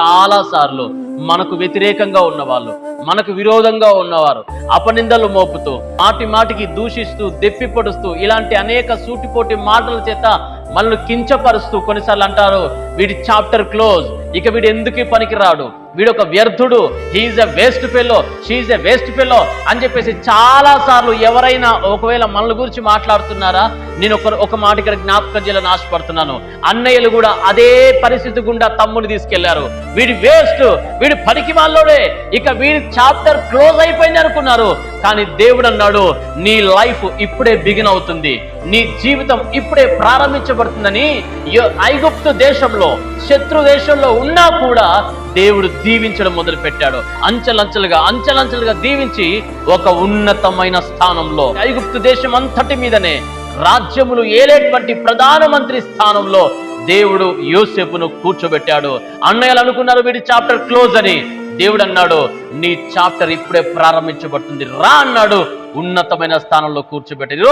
చాలా సార్లు మనకు వ్యతిరేకంగా ఉన్నవాళ్ళు మనకు విరోధంగా ఉన్నవారు అపనిందలు మోపుతూ మాటి మాటికి దూషిస్తూ దెప్పి పొడుస్తూ ఇలాంటి అనేక సూటిపోటి మాటల చేత మనల్ని కించపరుస్తూ కొన్నిసార్లు అంటారు వీడి చాప్టర్ క్లోజ్ ఇక వీడు ఎందుకు పనికిరాడు వీడు ఒక వ్యర్థుడు. He's a waste fellow she's a waste fellow అని చెప్పేసి చాలా సార్లు ఎవరైనా ఒకవేళ మనల గురించి మాట్లాడుతున్నారా? నేను ఒక ఒక మాట ఇక్కడ జ్ఞాపకం చేయాలని ఆశపడుతున్నాను. అన్నయ్యలు కూడా అదే పరిస్థితి గుండా తమ్ముని తీసుకెళ్ళారు. వీడి వేస్ట్ వీడి పనికి వాళ్ళోడే ఇక వీడి చాప్టర్ క్లోజ్ అయిపోయింది అనుకున్నారు. కానీ దేవుడు అన్నాడు నీ లైఫ్ ఇప్పుడే బిగిన్ అవుతుంది. నీ జీవితం ఇప్పుడే ప్రారంభించబడుతుందని ఐగుప్తు దేశంలో శత్రు దేశంలో ఉన్నా కూడా దేవుడు దీవించడం మొదలు పెట్టాడు అంచెలంచెలుగా అంచెలంచెలుగా దీవించి ఒక ఉన్నతమైన స్థానంలో ఐగుప్తు దేశం అంతటి మీదనే రాజ్యములు ఏలేటువంటి ప్రధానమంత్రి స్థానంలో దేవుడు యోసేపును కూర్చోబెట్టాడు. అన్నయ్యలు అనుకున్నారు వీడి చాప్టర్ క్లోజ్ అని. దేవుడు అన్నాడు నీ చాప్టర్ ఇప్పుడే ప్రారంభించబడుతుంది. రా అన్నాడు ఉన్నతమైన స్థానంలో కూర్చోబెట్టాడు